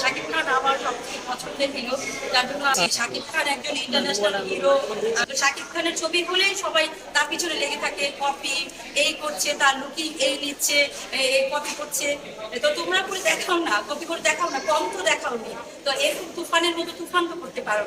শাকিব খান আমার সবথেকে পছন্দের শাকিব খান একজন ইন্টারন্যাশনাল শাকিব খানের ছবি হলেই সবাই তার পিছনে লেগে থাকে কপি এই করছে, তার লুকিং এই নিচ্ছে এই কপি করছে। তো তোমরা করে দেখাও না কপি করে দেখাও না, কম তো দেখাও নি তো এরকম তুফানের মতো তুফান তো করতে পারো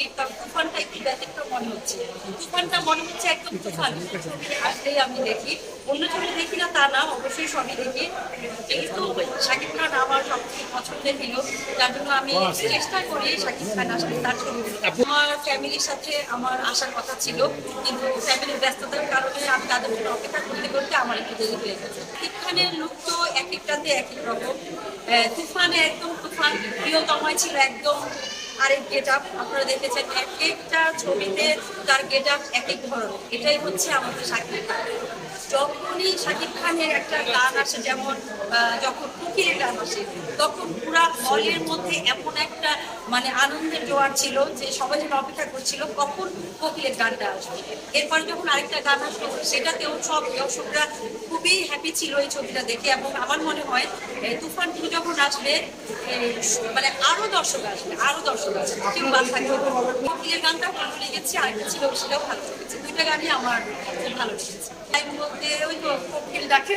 নি। সুপার হিট কারণ তুফানটা একটু ব্যতিক্রম মনে হচ্ছে। তুফানটা মনে হচ্ছে একদম তুফান। আসলেই আমি দেখি। অন্য ছবি দেখি না তা না অবশ্যই সবই দেখি। কিন্তু শাকিব খান আমার সবথেকে পছন্দের হিরো যার জন্য আমি চেষ্টা করি শাকিব খান আসলে তার ছবি আমার ফ্যামিলির সাথে আমার আসার কথা ছিল কিন্তু ফ্যামিলির ব্যস্ততার কারণে আমি তাদের জন্য অপেক্ষা করতে করতে আমার একটু দেরি হয়ে গেছে। শাকিব খানের লুক তো এক একটাতে এক এক রকম। তুফানে একদম তুফান প্রিয়তমায় ছিল একদম আরেক গেট আপ আপনারা দেখেছেন এক একটা ছবিতে তার গেট আপ এক এক ধরনের। এটাই হচ্ছে আমাদের খান যখনই শাকিব খানের একটা গান আসে, যেমন যখন কুকিরের গান আসে, তখন পুরা হলের মধ্যে এমন একটা মানে আনন্দের জোয়ার ছিল যে সবাই যেন অপেক্ষা করছিল, কখন কোকিলের গানটা আসবে। এরপর যখন আরেকটা গান আসলো, সেটাতেও সব দর্শকরা খুবই হ্যাপি ছিল এই ছবিটা দেখে এবং আমার মনে হয় তুফান টু যখন আসবে মানে আরও দর্শক আসবে, আরও দর্শক আসবে, কেউ বাদ থাকবে। কোকিলের গানটা ভালো লেগেছে, আরেকটা ছিল সেটাও ভালো লেগেছে। দুইটা গানই আমার খুব ভালো লেগেছে। তাই বলতে ওই তো কোকিল ডাকে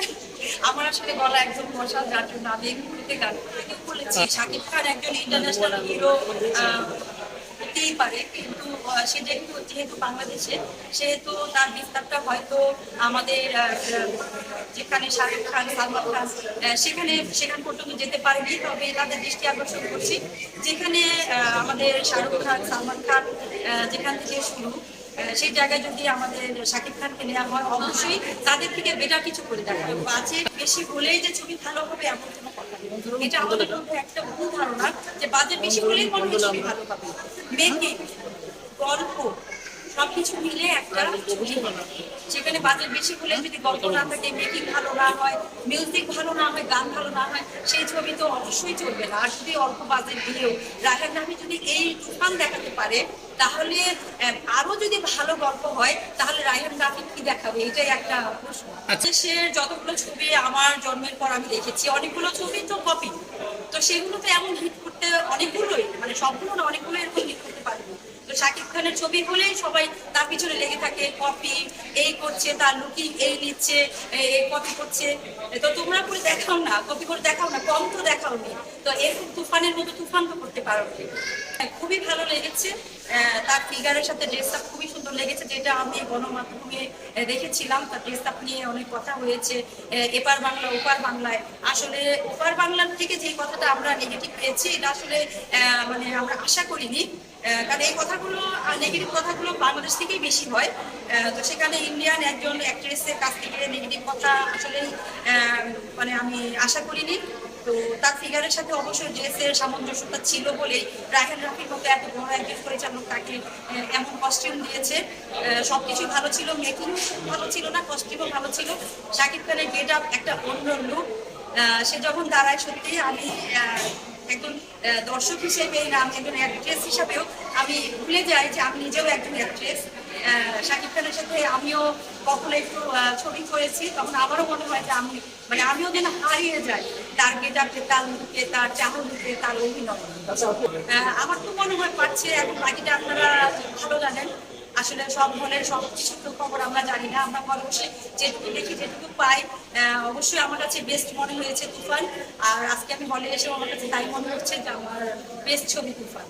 আমার আসলে গলা একদম বসা যার জন্য আমি এগুলোতে গান বলেছি। শাকিব খান একজন ইন্টারন্যাশনাল হিরো হতেই পারে কিন্তু সে যেহেতু যেহেতু বাংলাদেশে সেহেতু তার বিস্তারটা হয়তো আমাদের যেখানে শাহরুখ খান সালমান খান সেখানে সেখান পর্যন্ত যেতে পারেনি। তবে তাদের দৃষ্টি আকর্ষণ করছি। যেখানে আমাদের শাহরুখ খান সালমান খান যেখান থেকে শুরু সেই জায়গায় যদি আমাদের শাকিব খানকে নেওয়া হয়, অবশ্যই তাদের থেকে বেটার কিছু করে দেখা হবে বাজে, বেশি হলেই যে ছবি ভালো হবে, এমন কোনো কথা নেই। এটা আমাদের মধ্যে একটা ভুল ধারণা যে বাজে বেশি হলেই কোনো ছবি ভালো হবে। মেকিং গল্প সবকিছু মিলে একটা সেখানে বাজেট বেশি হলে যদি গল্প না থাকে মেকিং ভালো না হয় মিউজিক ভালো না হয় গান ভালো না হয় সেই ছবি তো অবশ্যই চলবে না। আর যদি অল্প বাজেট দিয়েও রাহেন রাফি যদি এই তুফান দেখাতে পারে তাহলে আরও যদি ভালো গল্প হয় তাহলে রায়হান রাফি কি দেখাবে? এটাই একটা প্রশ্ন। সে যতগুলো ছবি আমার জন্মের পর আমি দেখেছি অনেকগুলো ছবি তো কপি তো সেগুলো তো এমন হিট করতে অনেকগুলোই মানে সবগুলো না অনেকগুলো এরকম হিট করতে পারবে তো শাকিব খানের ছবি হলেই সবাই তার পিছনে লেগে থাকে কপি এই করছে তার লুকিং এই নিচ্ছে এই কপি করছে। তো তোমরা করে দেখাও না কপি করে দেখাও না কম তো দেখাও নি। তো এরকম তুফানের মতো তুফান তো করতে পারো। হ্যাঁ, খুবই ভালো লেগেছে। তার ফিগারের সাথে ড্রেসটা খুবই সুন্দর লেগেছে যেটা আমি গণমাধ্যমে দেখেছিলাম। তার ড্রেসটা নিয়ে অনেক কথা হয়েছে। এপার বাংলা ওপার বাংলায়। আসলে ওপার বাংলার থেকে যে কথাটা আমরা নেগেটিভ পেয়েছি এটা আসলে মানে আমরা আশা করিনি। কারণ এই কথাগুলো নেগেটিভ কথাগুলো বাংলাদেশ থেকেই বেশি হয়। তো সেখানে ইন্ডিয়ান একজন অ্যাক্ট্রেসের কাছ থেকে নেগেটিভ কথা আসলে মানে আমি আশা করিনি। তো তার ফিগারের সাথে অবশ্যই ড্রেসের সামঞ্জস্যতা ছিল বলেই রাহেন রাফির মতো এত বড় একজন পরিচালক তাকে এমন কস্টিউম দিয়েছে। সব সবকিছু ভালো ছিল মেকিং ভালো ছিল না কস্টিউমও ভালো ছিল। শাকিব খানের গেট আপ একটা অন্য লুক সে যখন দাঁড়ায় সত্যি আমি একজন দর্শক হিসেবে না আমি একজন অ্যাক্ট্রেস হিসাবেও আমি ভুলে যাই যে আমি নিজেও একজন অ্যাক্ট্রেস শাকিব খানের সাথে আমিও কখনো একটু ছবি করেছি, তখন আমারও মনে হয় যে আমি মানে আমিও যেন হারিয়ে যাই তার গেটাপে তার মুখে, তার চাহনিতে তার অভিনয়। আমার তো মনে হয় পাচ্ছে এখন বাকিটা আপনারা ভালো জানেন। আসলে সব ধরনের সব খবর আমরা জানি না, আমরা অবশ্যই যেটুকু দেখি, যেটুকু পাই অবশ্যই আমার কাছে বেস্ট মনে হয়েছে তুফান। আর আজকে আমি হলে এসে আমার কাছে তাই মনে হচ্ছে যে আমার বেস্ট ছবি তুফান।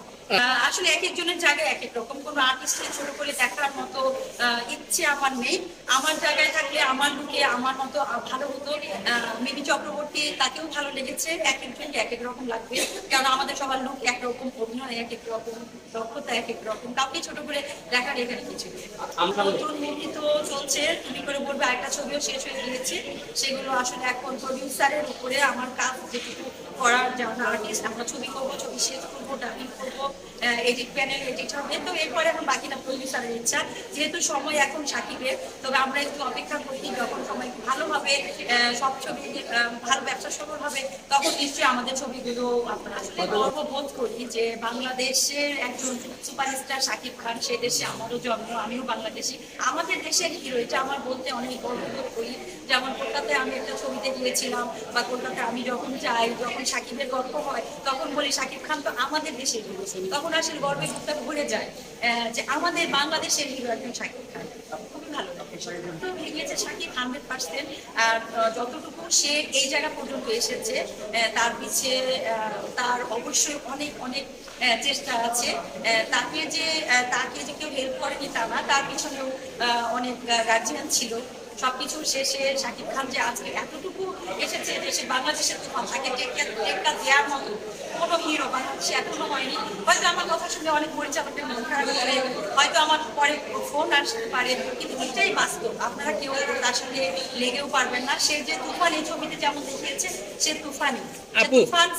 আসলে এক একজনের জায়গায় এক এক রকম। কোনো আর্টিস্টকে ছোট করে দেখার মতো ইচ্ছে আমার নেই। আমার জায়গায় থাকলে আমার লুকে আমার মতো ভালো হতো। মিমি চক্রবর্তী তাকেও ভালো লেগেছে। এক একজনকে এক এক রকম লাগবে। কারণ আমাদের সবার লুক একরকম অভিনয় এক এক রকম দক্ষতা এক এক রকম। কাউকে ছোট করে দেখার এখানে কিছু নতুন মুভি তো চলছে। তুমি করে বলবে একটা ছবিও শেষ হয়ে গিয়েছে। সেগুলো আসলে এখন প্রডিউসারের উপরে আমার কাজ যেটুকু করার যারা আর্টিস্ট আমরা ছবি করব ছবি শেষ করব ডাবিং করব। এডিট প্যানেল এডিট হবে। তো এরপরে এখন বাকিটা প্রডিউসার প্রডিউসারের ইচ্ছা। যেহেতু সময় এখন সাকিবের তবে আমরা একটু অপেক্ষা করি যখন সময় ভালোভাবে সব ছবি ভালো ব্যবসা সফল হবে তখন নিশ্চয়ই আমাদের ছবিগুলো আপনারা আসলে গর্ব বোধ করি যে বাংলাদেশের একজন সুপারস্টার শাকিব খান সে দেশে আমারও জন্ম আমিও বাংলাদেশি। আমাদের দেশের হিরো এটা আমার বলতে অনেক গর্ব বোধ করি। যেমন কলকাতায় আমি একটা ছবিতে গিয়েছিলাম বা কলকাতায় আমি যখন যাই যখন সাকিবের গল্প হয় তখন বলি সাকিব খান তো আমাদের দেশের হিরো তখন আসলে গর্বে বুকটা ভরে যায় যে আমাদের বাংলাদেশের হিরো একজন সাকিব খান। তো অনেক চেষ্টা আছে। তাকে যে তাকে যে কেউ হেল্প তা তার পিছনেও অনেক গার্জিয়ান ছিল। সবকিছু শেষে শাকিব খান যে আজকে এতটুকু এসেছে দেশে বাংলাদেশের তুফান তাকে টেক্কা দেওয়ার মতো কোনো হিরো বাংলাদেশে এখনও হয়নি। হয়তো আমার কথা শুনে অনেক পরিচালকের মন খারাপ করে হয়তো আমার পরে ফোন আসতে পারে কিন্তু এটাই বাস্তব। আপনারা কেউ তার সঙ্গে লেগেও পারবেন না। সে যে তুফান এই ছবিতে যেমন দেখিয়েছে সে তুফানি তুফান